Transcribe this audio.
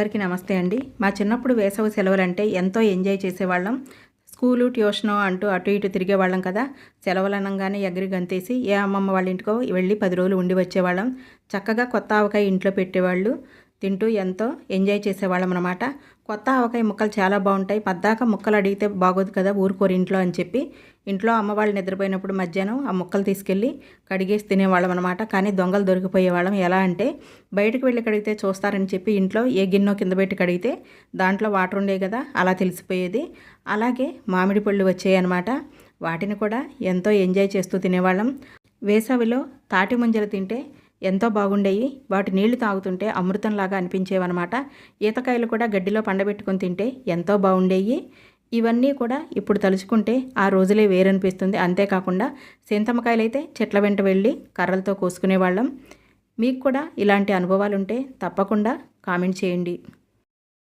అందరికీ నమస్తే అండి. మా చిన్నప్పుడు వేసవి సెలవులంటే ఎంతో ఎంజాయ్ చేసేవాళ్ళం. స్కూలు ట్యూషను అంటూ అటు ఇటు తిరిగేవాళ్ళం కదా. సెలవులు అనగానే ఎగిరి గంతేసి ఏ అమ్మమ్మ వాళ్ళ ఇంటికో వెళ్ళి పది రోజులు ఉండి వచ్చేవాళ్ళం. చక్కగా కొత్త ఆవకాయ ఇంట్లో పెట్టేవాళ్ళు. తింటూ ఎంతో ఎంజాయ్ చేసేవాళ్ళం అనమాట కొత్త ఆవకాయ ముక్కలు చాలా బాగుంటాయి. పద్దాక ముక్కలు అడిగితే బాగోదు కదా ఊరుకోరు ఇంట్లో అని చెప్పి. ఇంట్లో అమ్మవాళ్ళు నిద్రపోయినప్పుడు మధ్యాహ్నం ఆ ముక్కలు తీసుకెళ్ళి కడిగేసి తినేవాళ్ళం అనమాట కానీ దొంగలు దొరికిపోయేవాళ్ళం. ఎలా అంటే బయటకు వెళ్ళి కడిగితే చూస్తారని చెప్పి ఇంట్లో ఏ గిన్నె కింద పెట్టి కడిగితే దాంట్లో వాటర్ ఉండే కదా అలా తెలిసిపోయేది. అలాగే మామిడి పళ్ళు వచ్చాయి అనమాట వాటిని కూడా ఎంతో ఎంజాయ్ చేస్తూ తినేవాళ్ళం. వేసవిలో తాటి ముంజలు తింటే ఎంతో బాగుండేవి వాటి నీళ్ళు తాగుతుంటే అమృతంలాగా అనిపించేవన్నమాట. ఈతకాయలు కూడా గడ్డిలో పండబెట్టుకొని తింటే ఎంతో బాగుండేవి ఇవన్నీ కూడా ఇప్పుడు తలుచుకుంటే ఆ రోజులే వేరనిపిస్తుంది. అంతేకాకుండా సింతమకాయలు అయితే చెట్ల వెంట వెళ్ళి కర్రలతో కోసుకునేవాళ్ళం. మీకు కూడా ఇలాంటి అనుభవాలు ఉంటే తప్పకుండా కామెంట్ చేయండి.